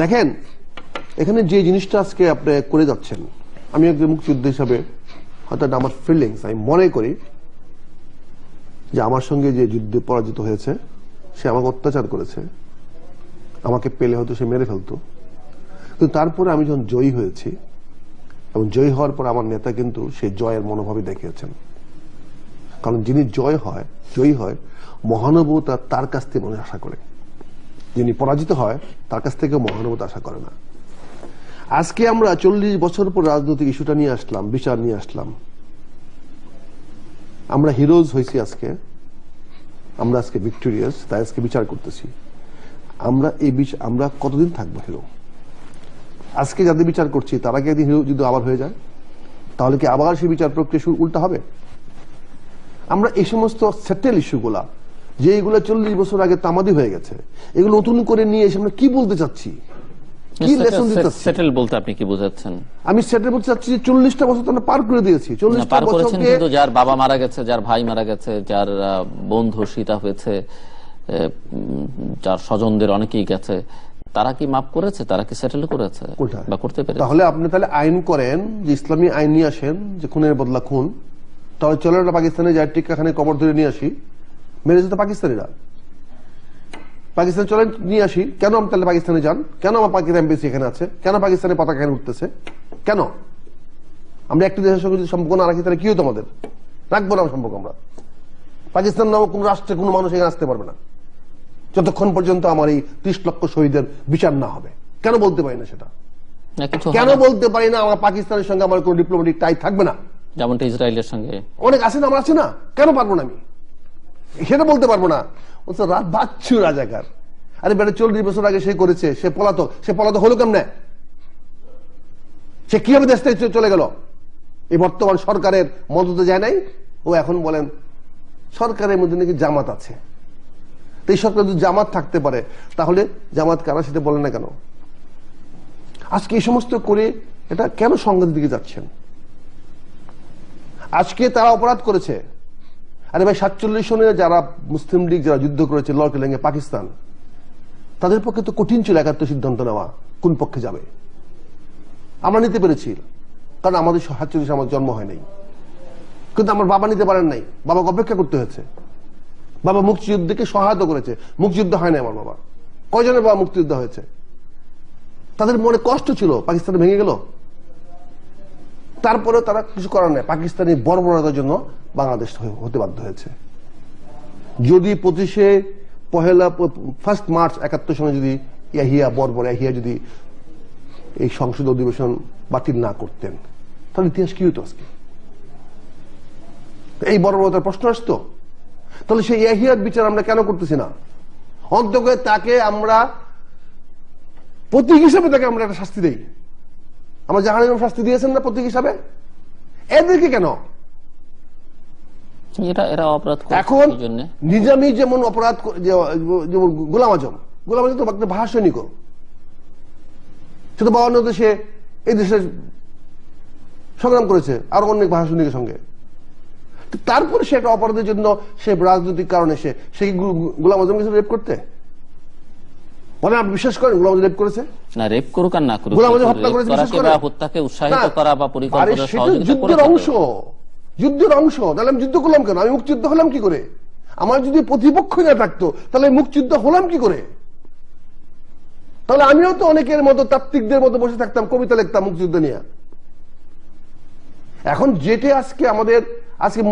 দেখেন, এখানে যে জিনিসটা আজকে আপনি করে যাচ্ছেন, আমি একজন মুক্তিযুদ্ধ হিসাবে হয়তো আমার ফিলিংস আমি মনে করি যে আমার সঙ্গে যে যুদ্ধে পরাজিত হয়েছে, সে আমাকে অত্যাচার করেছে, আমাকে পেলে হয়তো সে মেরে ফেলতো। কিন্তু তারপরে আমি যখন জয়ী হয়েছি, এবং জয়ী হওয়ার পর আমার নেতা কিন্তু সেই জয়ের মনোভাবই দেখিয়েছেন। কারণ যিনি জয় হয়, জয়ী হয়, মহানুভবতা তার কাছ থেকে মানুষ আশা করে। যিনি পরাজিত হয়, তার কাছ থেকে মহানুভবতা আশা করে না। আজকে আমরা চল্লিশ বছর পর রাজনৈতিক ইস্যুটা নিয়ে আসলাম, বিচার নিয়ে আসলাম। আমরা হিরোজ হয়েছি আজকে। আমরা আজকে ভিক্টোরিয়াস তাই আজকে বিচার করতেছি। আমরা এই বিচ- আমরা কতদিন থাকব হিরো আজকে যাদের বিচার করছি, তারা কি একদিন হিরো যদি আবার হয়ে যায়? তাহলে কি আবার সেই বিচার প্রক্রিয়া শুরু, উল্টা হবে? আমরা এই সমস্ত সেটেল ইস্যুগুলা যে এগুলো চল্লিশ বছর আগে তামাদি হয়ে গেছে এগুলো নতুন করে নিয়ে এসে আমরা কি বলতে চাচ্ছি? কি লেসন দিতে সেটেল বলতে আপনি কি বোঝাচ্ছেন? আমি সেটেল বলতে চাচ্ছি যে চল্লিশটা বছর তো আমরা পার করে দিয়েছি। চল্লিশটা পার কিন্তু যার বাবা মারা গেছে যার ভাই মারা গেছে যার বোন ধর্ষিতা হয়েছে যার স্বজনদের অনেকেই গেছে তারা কি মাপ করেছে? তারা কি সেটেল করেছে? বা করতে পেরেছে? তাহলে আপনি তাহলে আইন করেন যে ইসলামী আইন নিয়ে আসেন যে খুনের বদলা খুন তাহলে চলো না পাকিস্তানে যায় টিকাখানে কবর ধরে নিয়ে আসি। মেরেছে তো পাকিস্তানিরা। পাকিস্তান চলেন নিয়ে আসি। কেন আমি তাহলে পাকিস্তানে যান? কেন আমার পাকিস্তান এমবেসি এখানে আছে? কেন পাকিস্তানের পতাকা এখানে উঠতেছে? কেন? আমরা একটি দেশের সঙ্গে যদি সম্পর্ক না রাখি তাহলে কি হতো আমাদের? রাখব না সম্পর্ক আমরা। পাকিস্তান নামক কোন রাষ্ট্রে কোনো মানুষ এখানে আসতে পারবে না। যতক্ষণ পর্যন্ত আমার এই ত্রিশ লক্ষ শহীদের বিচার না হবে। কেন বলতে পারি না সেটা? কেন বলতে পারি না আমার পাকিস্তানের সঙ্গে আমার কোনো ডিপ্লোমেটিক টাই থাকবে না? যেমনটা ইসরায়েলের সঙ্গে। অনেক আছে না আমার আছে না। কেন পারব না আমি? সেটা বলতে পারব না। রাত বাচ্চু রাজাকার। আরে বেটা, চল্লিশ বছর আগে সে করেছে, সে পলাতক সে পলাতক হলো কেমনে? সে কীভাবে দেশ থেকে চলে গেল? এই বর্তমান সরকারের মদতে যায় নাই? ও এখন বলেন, সরকারের মধ্যে নাকি জামাত আছে। এই সরকার যদি জামাত থাকতে পারে, তাহলে জামাত কারা সেটা বলে না কেন? আজকে এই সমস্ত করে এটা কেন সংঘাতের দিকে যাচ্ছেন? আজকে তারা অপরাধ করেছে। আরে ভাই, সাতচল্লিশ সনে যারা মুসলিম লীগ, যারা যুদ্ধ করেছে লড়কেলেঙ্গে পাকিস্তান, তাদের পক্ষে তো কঠিন ছিল একাত্ম সিদ্ধান্ত নেওয়া, কোন পক্ষে যাবে? আমরা নিতে পেরেছি, কারণ আমাদের সাতচল্লিশ আমার জন্ম হয় নাই। কিন্তু আমার বাবা নিতে পারেন নাই, বাবাকে অপেক্ষা করতে হয়েছে। বাবা মুক্তিযুদ্ধকে সহায়তা করেছে, মুক্তিযুদ্ধ হয় না আমার বাবা। কয়জনের বাবা মুক্তিযুদ্ধ হয়েছে? তাদের মনে কষ্ট ছিল, পাকিস্তান ভেঙে গেল? তারপরেও তারা কিছু করার নেই। পাকিস্তানি বর্বরতার জন্য বাংলাদেশ হতে বাধ্য হয়েছে। যদি পঁচিশে পহেলা ফার্স্ট মার্চ একাত্তর সময় যদি ইয়াহিয়া, বর্বর ইয়াহিয়া যদি এই সংসদ অধিবেশন বাতিল না করতেন, তাহলে ইতিহাস কি হতো আজকে? এই বর্বরতার প্রশ্ন আসতো। তাহলে সেই ইয়াহিয়ার বিচার আমরা কেন করতেছি না? অন্তত তাকে আমরা, প্রতীক হিসেবে তাকে আমরা একটা শাস্তি দেই। আমরা জাহান ইমাম শাস্তি দিয়েছেন না প্রতীক হিসাবে? এদেরকে কেন? এরা অপরাধ এখন নিজামি যেমন অপরাধ যেমন গোলাম আজম। গোলাম আজম তো ভাষণিক সে তো বাউন্ন দেশে এই দেশে সংগ্রাম করেছে আর অনেক ভাষণিকের সঙ্গে। তারপরে সে একটা অপরাধের জন্য সে রাজনৈতিক কারণে সে সে কি গু- গোলাম আজম কিছু রেপ করতে? মানে আপনি বিশ্বাস করেন গোলাম রেপ করেছে? না রেপ করুক আর না করুক গোলাম হত্যা করেছে বিশ্বাস করেন? হত্যাকে উৎসাহিত করা বা পরিকল্পনা সহযোগিতা যুদ্ধের অংশ যুদ্ধের অংশ। তাহলে আমি যুদ্ধ করলাম কেন? আমি মুক্তিযুদ্ধ হলাম কি করে? আমার যদি প্রতিপক্ষ না থাকতো তাহলে আমি মুক্তিযুদ্ধ হলাম কি করে? তাহলে আমিও তো অনেকের মতো তাত্ত্বিকদের মতো বসে থাকতাম কবিতা লিখতাম মুক্তিযুদ্ধ নিয়ে। এখন যেটা আজকে আমাদের আজকে